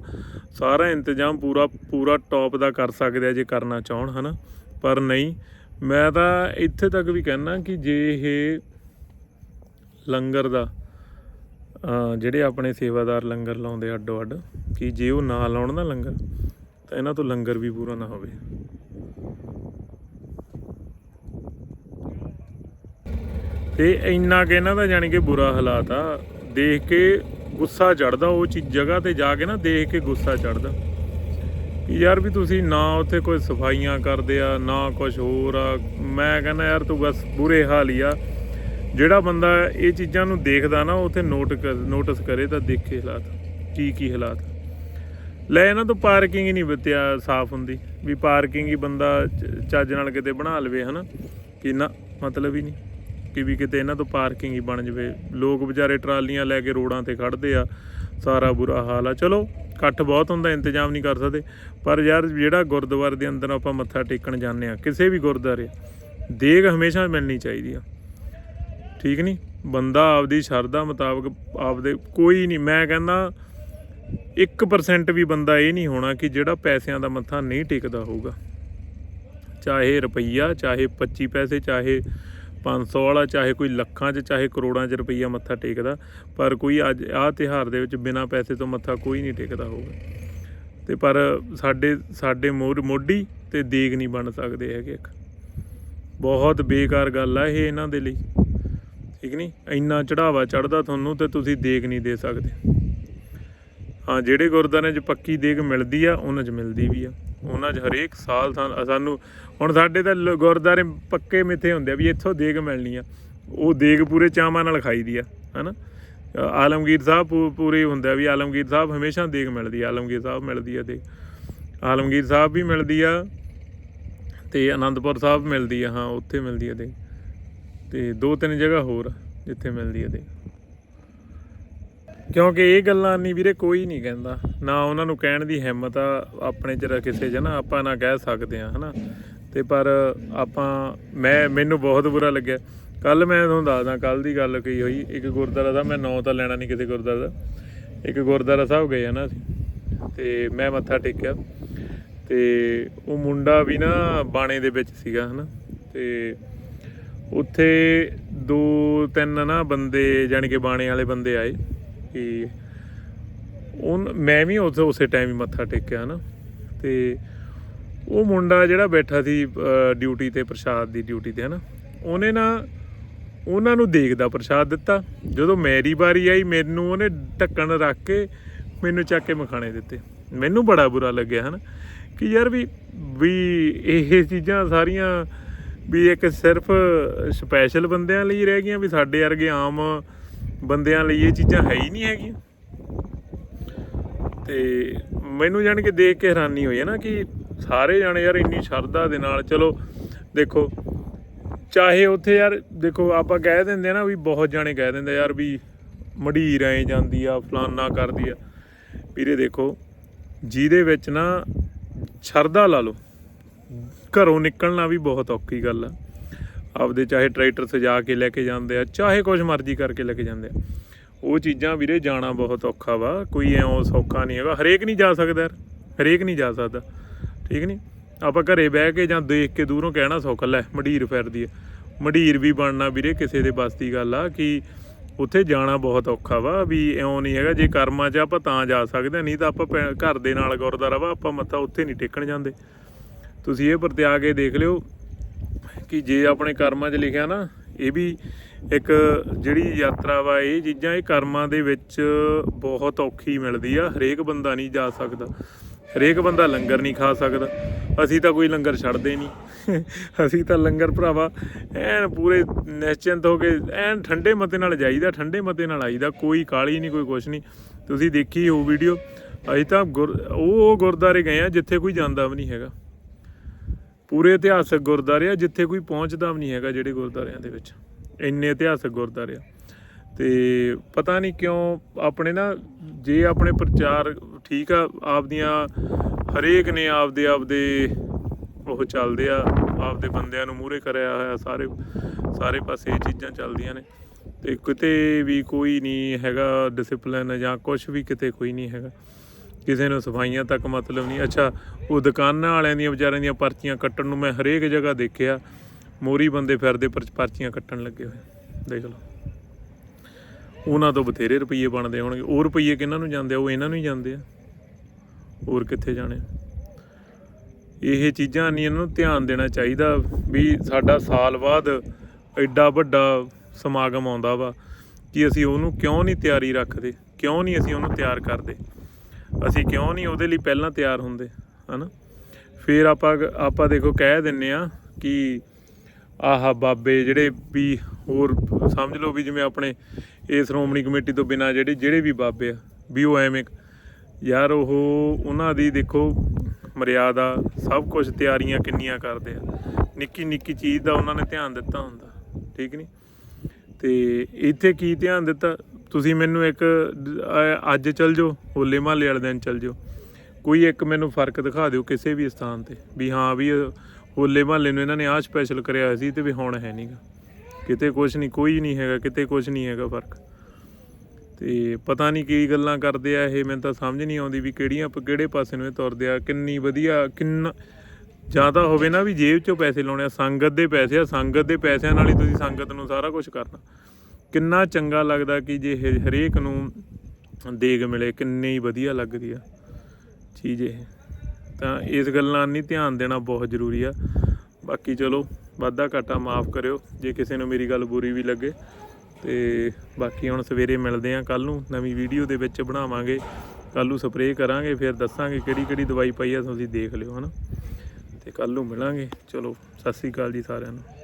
ਸਾਰਾ ਇੰਤਜ਼ਾਮ ਪੂਰਾ ਪੂਰਾ ਟੌਪ ਦਾ ਕਰ ਸਕਦੇ ਆ ਜੇ ਕਰਨਾ ਚਾਹਣ, ਹਨਾ। ਪਰ ਨਹੀਂ ਮੈਂ ਤਾਂ ਇੱਥੇ ਤੱਕ ਵੀ ਕਹਿਣਾ ਕਿ ਜੇ ਇਹ ਲੰਗਰ ਦਾ ਜਿਹੜੇ ਆਪਣੇ ਸੇਵਾਦਾਰ ਲੰਗਰ ਲਾਉਂਦੇ ਅੱਡੋ ਅੱਡ, ਕਿ ਜੇ ਉਹ ਨਾ ਲਾਉਣ ਨਾ ਲੰਗਰ, ਤਾਂ ਇਹਨਾਂ ਤੋਂ ਲੰਗਰ ਵੀ ਪੂਰਾ ਨਾ ਹੋਵੇ। ਤੇ ਇੰਨਾ ਕਿ ਇਹਨਾਂ ਦਾ ਜਾਣੀ ਕਿ ਬੁਰਾ ਹਾਲਾਤ ਆ। ਦੇਖ ਕੇ ਗੁੱਸਾ ਚੜਦਾ ਉਹ ਚੀਜ਼ ਜਗ੍ਹਾ ਤੇ ਜਾ ਕੇ ਨਾ, ਦੇਖ ਕੇ ਗੁੱਸਾ ਚੜਦਾ ਯਾਰ ਵੀ ਤੁਸੀਂ ਨਾ ਉੱਥੇ ਕੋਈ ਸਫਾਈਆਂ ਕਰਦੇ ਆ, ਨਾ ਕੁਝ ਹੋਰ ਆ। ਮੈਂ ਕਹਿੰਦਾ ਯਾਰ ਤੂੰ ਬਸ ਬੁਰੇ ਹਾਲ ਹੀ ਆ। ਜਿਹੜਾ ਬੰਦਾ ਇਹ ਚੀਜ਼ਾਂ ਨੂੰ ਦੇਖਦਾ ਨਾ ਉੱਥੇ ਨੋਟ ਨੋਟਿਸ ਕਰੇ ਤਾਂ ਦੇਖੇ ਹਾਲਾਤ। ਕੀ ਕੀ ਹਾਲਾਤ। ਲੈ ਇਹਨਾਂ ਤੋਂ ਪਾਰਕਿੰਗ ਹੀ ਨਹੀਂ ਬਤਿਆ ਸਾਫ਼ ਹੁੰਦੀ। ਵੀ ਪਾਰਕਿੰਗ ਹੀ ਬੰਦਾ ਚ- ਚੱਜ ਨਾਲ ਕਿਤੇ ਬਣਾ ਲਵੇ, ਹਨਾ। ਕਿ ਨਾ, ਮਤਲਬ ਹੀ ਨਹੀਂ ਕਿ ਵੀ ਕਿਤੇ ਇਹਨਾਂ ਤੋਂ ਪਾਰਕਿੰਗ ਹੀ ਬਣ ਜਵੇ। ਲੋਕ ਵਿਚਾਰੇ ਟਰਾਲੀਆਂ ਲੈ ਕੇ ਰੋਡਾਂ ਤੇ ਖੜਦੇ ਆ। ਸਾਰਾ ਬੁਰਾ ਹਾਲ ਆ। ਚਲੋ, ਇਕੱਠ ਬਹੁਤ ਹੁੰਦਾ, ਇੰਤਜ਼ਾਮ ਨਹੀਂ ਕਰ ਸਕਦੇ। ਪਰ ਯਾਰ, ਜਿਹੜਾ ਗੁਰਦੁਆਰੇ ਦੇ ਅੰਦਰ ਆਪਾਂ ਮੱਥਾ ਟੇਕਣ ਜਾਂਦੇ ਆ ਕਿਸੇ ਵੀ ਗੁਰਦੁਆਰੇ, ਦੇਗ ਹਮੇਸ਼ਾ ਮਿਲਣੀ ਚਾਹੀਦੀ ਆ। ਠੀਕ ਨਹੀਂ? ਬੰਦਾ ਆਪਦੀ ਸ਼ਰਧਾ ਮੁਤਾਬਕ ਆਪਦੇ, ਕੋਈ ਨਹੀਂ, ਮੈਂ ਕਹਿੰਦਾ 1% ਵੀ ਬੰਦਾ ਇਹ ਨਹੀਂ ਹੋਣਾ ਕਿ ਜਿਹੜਾ ਪੈਸਿਆਂ ਦਾ ਮੱਥਾ ਨਹੀਂ ਟੇਕਦਾ ਹੋਊਗਾ। ਚਾਹੇ ਰੁਪਈਆ, ਚਾਹੇ 25 ਪੈਸੇ, ਚਾਹੇ 500 ਵਾਲਾ, ਚਾਹੇ ਕੋਈ ਲੱਖਾਂ 'ਚ, ਚਾਹੇ ਕਰੋੜਾਂ 'ਚ ਰੁਪਈਆ ਮੱਥਾ ਟੇਕਦਾ, ਪਰ ਕੋਈ ਅੱਜ ਆਹ ਤਿਹਾਰ ਦੇ ਵਿੱਚ ਬਿਨਾਂ ਪੈਸੇ ਤੋਂ ਮੱਥਾ ਕੋਈ ਨਹੀਂ ਟੇਕਦਾ ਹੋਊਗਾ। ਤੇ ਪਰ ਸਾਡੇ ਸਾਡੇ ਮੋਢ ਮੋਢੀ ਤੇ ਦੇਗ ਨਹੀਂ ਬਣ ਸਕਦੇ ਹੈਗੇ ਇੱਕ ਬਹੁਤ ਬੇਕਾਰ ਗੱਲ ਆ ਇਹ ਇਹਨਾਂ ਦੇ ਲਈ। ਠੀਕ ਨਹੀਂ ਇੰਨਾ ਚੜਾਵਾ ਚੜਦਾ ਤੁਹਾਨੂੰ ਤੇ ਤੁਸੀਂ ਦੇਗ ਨਹੀਂ ਦੇ ਸਕਦੇ। ਹਾਂ, ਜਿਹੜੇ ਗੁਰਦੁਆਰਿਆਂ 'ਚ ਪੱਕੀ ਦੇਗ ਮਿਲਦੀ ਆ, ਉਹਨਾਂ 'ਚ ਮਿਲਦੀ ਵੀ ਆ। ਉਹਨਾਂ 'ਚ ਹਰੇਕ ਸਾਲ ਸਾਨੂੰ ਹੁਣ ਸਾਡੇ ਤਾਂ ਲ- ਗੁਰਦੁਆਰੇ ਪੱਕੇ ਮਿੱਥੇ ਹੁੰਦੇ ਆ ਵੀ ਇੱਥੋਂ ਦੇਗ ਮਿਲਣੀ ਆ। ਉਹ ਦੇਗ ਪੂਰੇ ਚਾਵਾਂ ਨਾਲ ਖਾਈਦੀ ਆ ਹਨਾ? ਅ, ਆਲਮਗੀਰ ਸਾਹਿਬ ਪੂ- ਪੂਰੇ ਹੁੰਦਾ ਵੀ ਆਲਮਗੀਰ ਸਾਹਿਬ ਹਮੇਸ਼ਾ ਦੇਗ ਮਿਲਦੀ ਆ ਆਲਮਗੀਰ ਸਾਹਿਬ ਮਿਲਦੀ ਆ ਦੇਗ। ਆਲਮਗੀਰ ਸਾਹਿਬ ਵੀ ਮਿਲਦੀ ਆ ਤੇ ਆਨੰਦਪੁਰ ਸਾਹਿਬ ਮਿਲਦੀ ਆ ਹਾਂ ਉੱਥੇ ਮਿਲਦੀ ਆ ਦੇਗ। ਤੇ ਦੋ ਤਿੰਨ ਜਗ੍ਹਾ ਹੋਰ ਜਿੱਥੇ ਮਿਲਦੀ ਆ ਦੇਗ। ਕਿਉਂਕਿ ਇਹ ਗੱਲਾਂ ਨਹੀਂ ਵੀਰੇ, ਕੋਈ ਨਹੀਂ ਕਹਿੰਦਾ। ਨਾ ਉਹਨਾਂ ਨੂੰ ਕਹਿਣ ਦੀ ਹਿੰਮਤ ਆ, ਆਪਣੇ ਚ ਕਿਸੇ ਚ ਨਾ, ਆਪਾਂ ਨਾ ਕਹਿ ਸਕਦੇ ਆ ਹਨਾ। ਤੇ ਪਰ ਆਪਾਂ, ਮੈਂ, ਮੈਨੂੰ ਬਹੁਤ ਬੁਰਾ ਲੱਗਿਆ। ਕੱਲ ਮੈਂ ਤੁਹਾਨੂੰ ਦੱਸਦਾ ਕੱਲ ਦੀ ਗੱਲ ਕੀ ਹੋਈ? ਇੱਕ ਗੁਰਦੁਆਰਾ ਦਾ ਮੈਂ ਨਾਂ ਤਾਂ ਲੈਣਾ ਨਹੀਂ ਕਿਸੇ ਗੁਰਦੁਆਰਾ ਦਾ। ਇੱਕ ਗੁਰਦੁਆਰਾ ਸਾਹਿਬ ਗਏ ਆ ਨਾ ਅਸੀਂ, ਤੇ ਮੈਂ ਮੱਥਾ ਟੇਕਿਆ। ਤੇ ਉਹ ਮੁੰਡਾ ਵੀ ਨਾ ਬਾਣੇ ਦੇ ਵਿੱਚ ਸੀਗਾ, ਹਨਾ। ਤੇ ਉੱਥੇ ਦੋ ਤਿੰਨ ਨਾ ਬੰਦੇ, ਜਾਣੀ ਕਿ ਬਾਣੇ ਵਾਲੇ ਬੰਦੇ ਆਏ। ਕਿ ਉਹ ਮੈਂ ਵੀ ਉੱਥੇ ਉਸੇ ਟਾਈਮ ਹੀ ਮੱਥਾ ਟੇਕਿਆ, ਹਨਾ। ਤੇ ਉਹ ਮੁੰਡਾ ਜਿਹੜਾ ਬੈਠਾ ਸੀ ਡਿਊਟੀ ਤੇ, ਪ੍ਰਸ਼ਾਦ ਦੀ ਡਿਊਟੀ ਤੇ, ਹਨਾ। ਉਹਨੇ ਨਾ ਉਹਨਾਂ ਨੂੰ ਦੇਖਦਾ ਪ੍ਰਸ਼ਾਦ ਦਿੱਤਾ। ਜਦੋਂ ਮੇਰੀ ਵਾਰੀ ਆਈ, ਮੈਨੂੰ ਉਹਨੇ ਢੱਕਣ ਰੱਖ ਕੇ ਮੈਨੂੰ ਚੱਕ ਕੇ ਮਖਾਣੇ ਦਿੱਤੇ। ਮੈਨੂੰ ਬੜਾ ਬੁਰਾ ਲੱਗਿਆ, ਹਨਾ। ਕਿ ਯਾਰ ਵੀ ਵੀ ਇਹ ਚੀਜ਼ਾਂ ਸਾਰੀਆਂ ਵੀ ਇੱਕ ਸਿਰਫ ਸਪੈਸ਼ਲ ਬੰਦਿਆਂ ਲਈ ਰਹਿ ਗਈਆਂ, ਵੀ ਸਾਡੇ ਵਰਗੇ ਆਮ ਬੰਦਿਆਂ ਲਈ ਇਹ ਚੀਜ਼ਾਂ ਹੈ ਹੀ ਨਹੀਂ ਹੈਗੀਆਂ। ਤੇ ਮੈਨੂੰ ਜਾਣ ਕੇ ਦੇਖ ਕੇ ਹੈਰਾਨੀ ਹੋਈ ਹੈ ਨਾ ਕਿ ਸਾਰੇ ਜਾਣੇ ਯਾਰ ਇੰਨੀ ਸ਼ਰਧਾ ਦੇ ਨਾਲ, ਚਲੋ ਦੇਖੋ, ਚਾਹੇ ਉੱਥੇ ਯਾਰ ਦੇਖੋ ਆਪਾਂ ਕਹਿ ਦਿੰਦੇ ਆ ਨਾ ਵੀ ਬਹੁਤ ਜਾਣੇ ਕਹਿ ਦਿੰਦੇ ਯਾਰ ਵੀ ਮੜੀਰ ਐ ਜਾਂਦੀ ਆ, ਫਲਾਨਾ ਕਰਦੀ ਆ। ਵੀਰੇ ਦੇਖੋ, ਜਿਹਦੇ ਵਿੱਚ ਨਾ ਸ਼ਰਧਾ ਲਾ ਲਓ, ਘਰੋਂ ਨਿਕਲਣਾ ਵੀ ਬਹੁਤ ਔਖੀ ਗੱਲ ਆ। ਆਪਦੇ ਚਾਹੇ ਟਰੈਕਟਰ ਸਜਾ ਕੇ ਲੈ ਕੇ ਜਾਂਦੇ ਆ ਚਾਹੇ ਕੁਝ ਮਰਜ਼ੀ ਕਰਕੇ ਲੈ ਕੇ ਜਾਂਦੇ ਆ। ਉਹ ਚੀਜ਼ਾਂ ਵੀਰੇ ਜਾਣਾ ਬਹੁਤ ਔਖਾ ਵਾ ਕੋਈ ਐਉਂ ਸੌਖਾ ਨਹੀਂ ਹੈਗਾ। ਹਰੇਕ ਨਹੀਂ ਜਾ ਸਕਦਾ ਯਾਰ ਹਰੇਕ ਨਹੀਂ ਜਾ ਸਕਦਾ ਠੀਕ ਨਹੀਂ? ਆਪਾਂ ਘਰੇ ਬਹਿ ਕੇ ਜਾਂ ਦੇਖ ਕੇ ਦੂਰੋਂ ਕਹਿਣਾ ਸੌਖਾ ਲੈ ਮਡੀਰ ਫਿਰਦੀ ਹੈ ਮਡੀਰ ਵੀ ਬਣਨਾ ਵੀਰੇ ਕਿਸੇ ਦੇ ਬਸ ਦੀ ਗੱਲ ਆ ਕਿ ਉੱਥੇ ਜਾਣਾ ਬਹੁਤ ਔਖਾ ਵਾ ਵੀ ਐਉਂ ਨਹੀਂ ਹੈਗਾ ਜੇ ਕਰਮਾਂ 'ਚ ਆਪਾਂ ਤਾਂ ਜਾ ਸਕਦੇ ਹਾਂ, ਨਹੀਂ ਤਾਂ ਆਪਾਂ ਪੈ- ਘਰ ਦੇ ਨਾਲ ਗੁਰਦੁਆਰਾ ਵਾ ਆਪਾਂ ਮੱਥਾ ਉੱਥੇ ਨਹੀਂ ਟੇਕਣ ਜਾਂਦੇ। ਤੁਸੀਂ ਇਹ ਪ੍ਰਤਿਆ ਕੇ ਦੇਖ ਲਿਓ ਕਿ ਜੇ ਆਪਣੇ ਕਰਮਾਂ 'ਚ ਲਿਖਿਆ ਨਾ, ਇਹ ਵੀ ਇੱਕ ਜਿਹੜੀ ਯਾਤਰਾ ਵਾ, ਇਹ ਚੀਜ਼ਾਂ, ਇਹ ਕਰਮਾਂ ਦੇ ਵਿੱਚ ਬਹੁਤ ਔਖੀ ਮਿਲਦੀ ਆ। ਹਰੇਕ ਬੰਦਾ ਨਹੀਂ ਜਾ ਸਕਦਾ। ਹਰੇਕ ਬੰਦਾ ਲੰਗਰ ਨਹੀਂ ਖਾ ਸਕਦਾ। ਅਸੀਂ ਤਾਂ ਕੋਈ ਲੰਗਰ ਛੱਡਦੇ ਨਹੀਂ। [laughs] ਅਸੀਂ ਤਾਂ ਲੰਗਰ ਭਰਾਵਾ, ਐਨ ਪੂਰੇ ਨਿਸ਼ਚਿੰਤ ਹੋ ਕੇ, ਐਨ ਠੰਡੇ ਮਤੇ ਨਾਲ ਜਾਈਦਾ, ਠੰਡੇ ਮਤੇ ਨਾਲ ਆਈਦਾ, ਕੋਈ ਕਾਲੀ ਨਹੀਂ, ਕੋਈ ਕੁਛ ਨਹੀਂ। ਤੁਸੀਂ ਦੇਖੀ ਉਹ ਵੀਡੀਓ ਅਸੀਂ ਤਾਂ ਗੁਰ, ਉਹ ਗੁਰਦਾਰੇ ਗਏ ਆ, ਜਿੱਥੇ ਕੋਈ ਜਾਂਦਾ ਵੀ ਨਹੀਂ ਹੈਗਾ। ਪੂਰੇ ਇਤਿਹਾਸਕ ਗੁਰਦਾਰੇ ਆ, ਜਿੱਥੇ ਕੋਈ ਪਹੁੰਚਦਾ ਵੀ ਨਹੀਂ ਹੈਗਾ ਜਿਹੜੇ ਗੁਰਦਾਰਿਆਂ ਦੇ ਵਿੱਚ। ਇੰਨੇ ਇਤਿਹਾਸਕ ਗੁਰਦਾਰੇ ਆ। ਤੇ ਪਤਾ ਨਹੀਂ ਕਿਉਂ ਆਪਣੇ ਨਾ, ਜੇ ਆਪਣੇ ਪ੍ਰਚਾਰ ਠੀਕ ਆ, ਆਪਦੀਆਂ ਹਰੇਕ ਨੇ ਆਪਦੇ ਆਪਦੇ ਉਹ ਚੱਲਦੇ ਆ, ਆਪਦੇ ਬੰਦਿਆਂ ਨੂੰ ਮੂਹਰੇ ਕਰਿਆ ਹੋਇਆ, ਸਾਰੇ ਸਾਰੇ ਪਾਸੇ ਇਹ ਚੀਜ਼ਾਂ ਚੱਲਦੀਆਂ ਨੇ। ਤੇ ਕਿਤੇ ਵੀ ਕੋਈ ਨਹੀਂ ਹੈਗਾ ਡਿਸਪਲਿਨ ਜਾਂ ਕੁਝ ਵੀ ਕਿਤੇ ਕੋਈ ਨਹੀਂ ਹੈਗਾ। ਕਿਸੇ ਨੂੰ ਸਫਾਈਆਂ ਤੱਕ ਮਤਲਬ ਨਹੀਂ। ਅੱਛਾ, ਉਹ ਦੁਕਾਨਾਂ ਵਾਲਿਆਂ ਦੀਆਂ ਵਿਚਾਰਿਆਂ ਦੀਆਂ ਪਰਚੀਆਂ ਕੱਟਣ ਨੂੰ ਮੈਂ ਹਰੇਕ ਜਗ੍ਹਾ ਦੇਖਿਆ। ਮੋਰੀ ਬੰਦੇ ਫਿਰਦੇ ਪਰ ਪਰਚੀਆਂ ਕੱਟਣ ਲੱਗੇ ਹੋਏ। ਦੇਖ ਲਓ। ਉਹਨਾਂ ਤੋਂ ਬਥੇਰੇ ਰੁਪਈਏ ਬਣਦੇ ਹੋਣਗੇ। ਉਹ ਰੁਪਈਏ ਕਿਹਨਾਂ ਨੂੰ ਜਾਂਦੇ ਆ? ਉਹ ਇਹਨਾਂ ਨੂੰ ਹੀ ਜਾਂਦੇ ਆ। ਹੋਰ ਕਿੱਥੇ ਜਾਣੇ? ਇਹ ਚੀਜ਼ਾਂ ਨਹੀਂ ਇਹਨਾਂ ਨੂੰ ਧਿਆਨ ਦੇਣਾ ਚਾਹੀਦਾ ਵੀ ਸਾਡਾ ਸਾਲ ਬਾਅਦ ਐਡਾ ਵੱਡਾ ਸਮਾਗਮ ਆਉਂਦਾ ਵਾ ਕਿ ਅਸੀਂ ਉਹਨੂੰ ਕਿਉਂ ਨਹੀਂ ਤਿਆਰੀ ਰੱਖਦੇ? ਕਿਉਂ ਨਹੀਂ ਅਸੀਂ ਉਹਨੂੰ ਤਿਆਰ ਕਰਦੇ? ਅਸੀਂ ਕਿਉਂ ਨਹੀਂ ਉਹਦੇ ਲਈ ਪਹਿਲਾਂ ਤਿਆਰ ਹੁੰਦੇ, ਹਨਾ? ਫਿਰ ਆਪਾਂ ਆਪਾਂ ਦੇਖੋ ਕਹਿ ਦਿੰਨੇ ਆ ਕਿ ਆਹ ਬਾਬੇ ਜਿਹੜੇ ਵੀ ਹੋਰ ਸਮਝ ਲਓ ਵੀ ਜਿਵੇਂ ਆਪਣੇ ਇਹ ਸ਼੍ਰੋਮਣੀ ਕਮੇਟੀ ਤੋਂ ਬਿਨਾ ਜਿਹੜੇ ਜਿਹੜੇ ਵੀ ਬਾਬੇ ਆ, ਵੀ ਉਹ ਐਵੇਂ ਯਾਰ ਉਹ ਉਹਨਾਂ ਦੀ ਦੇਖੋ ਮਰਿਆਦਾ, ਸਭ ਕੁਝ ਤਿਆਰੀਆਂ ਕਿੰਨੀਆਂ ਕਰਦੇ ਆ। ਨਿੱਕੀ ਨਿੱਕੀ ਚੀਜ਼ ਦਾ ਉਹਨਾਂ ਨੇ ਧਿਆਨ ਦਿੱਤਾ ਹੁੰਦਾ, ਠੀਕ ਨਹੀਂ ਤੇ ਇੱਥੇ ਕੀ ਧਿਆਨ ਦਿੱਤਾ? ਤੁਸੀਂ ਮੈਨੂੰ ਇੱਕ ਅੱਜ ਚੱਲ ਜਾਓ, ਹੋਲੇ ਮਹੱਲੇ ਵਾਲੇ ਦਿਨ ਚੱਲ ਜਾਓ। ਕੋਈ ਇੱਕ ਮੈਨੂੰ ਫ਼ਰਕ ਦਿਖਾ ਦਿਓ ਕਿਸੇ ਵੀ ਸਥਾਨ ਤੇ, ਵੀ ਹਾਂ ਵੀ ਹੋਲੇ ਮਹੱਲੇ ਨੂੰ ਇਹਨਾਂ ਨੇ ਆਹ ਸਪੈਸ਼ਲ ਕਰਿਆ ਹੋਇਆ ਸੀ ਤੇ ਵੀ ਹੁਣ ਹੈ ਨਹੀਂਗਾ ਕਿਤੇ ਕੁਝ ਨਹੀਂ ਕੋਈ ਨਹੀਂ ਹੈਗਾ, ਕਿਤੇ ਕੁਝ ਨਹੀਂ ਹੈਗਾ ਫ਼ਰਕ। ਤੇ ਪਤਾ ਨਹੀਂ ਕੀ ਗੱਲਾਂ ਕਰਦੇ ਆ ਇਹ, ਮੈਨੂੰ ਤਾਂ ਸਮਝ ਨਹੀਂ ਆਉਂਦੀ ਵੀ ਕਿਹੜੀਆਂ ਕਿਹੜੇ ਪਾਸੇ ਨੂੰ ਇਹ ਤੁਰਦੇ ਆ, ਕਿੰਨੀ ਵਧੀਆ, ਕਿੰਨਾ ਜ਼ਿਆਦਾ ਹੋਵੇ ਨਾ ਵੀ ਜੇਬ ਚੋਂ ਪੈਸੇ ਲਾਉਣੇ ਆ, ਸੰਗਤ ਦੇ ਪੈਸੇ ਆ, ਸੰਗਤ ਦੇ ਪੈਸਿਆਂ ਨਾਲ ਹੀ ਤੁਸੀਂ ਸੰਗਤ ਨੂੰ ਸਾਰਾ ਕੁਝ ਕਰਨਾ। ਕਿੰਨਾ ਚੰਗਾ ਲੱਗਦਾ ਕਿ ਜੇ ਹਰੇਕ ਨੂੰ ਦੇਗ ਮਿਲੇ, ਕਿੰਨੀ ਹੀ ਵਧੀਆ ਲੱਗਦੀ ਆ ਚੀਜ਼ ਇਹ। ਤਾਂ ਇਸ ਗੱਲਾਂ ਨਹੀਂ ਧਿਆਨ ਦੇਣਾ ਬਹੁਤ ਜ਼ਰੂਰੀ ਆ। ਬਾਕੀ ਚਲੋ, ਵਾਧਾ ਘਾਟਾ ਮਾਫ ਕਰਿਓ, ਜੇ ਕਿਸੇ ਨੂੰ ਮੇਰੀ ਗੱਲ ਬੁਰੀ ਵੀ ਲੱਗੇ। ਤੇ ਬਾਕੀ ਹੁਣ ਸਵੇਰੇ ਮਿਲਦੇ ਆ ਕੱਲ ਨੂੰ, ਨਵੀਂ ਵੀਡੀਓ ਦੇ ਵਿੱਚ ਬਣਾਵਾਂਗੇ। ਕੱਲ ਨੂੰ ਸਪਰੇਅ ਕਰਾਂਗੇ, ਫਿਰ ਦੱਸਾਂਗੇ ਕਿਹੜੀ ਕਿਹੜੀ ਦਵਾਈ ਪਾਈ ਆ, ਤੁਸੀਂ ਦੇਖ ਲਿਓ, ਹਨਾ। ਤੇ ਕੱਲ ਨੂੰ ਮਿਲਾਂਗੇ। ਚਲੋ, ਸਤਿ ਸ੍ਰੀ ਅਕਾਲ ਜੀ ਸਾਰਿਆਂ ਨੂੰ।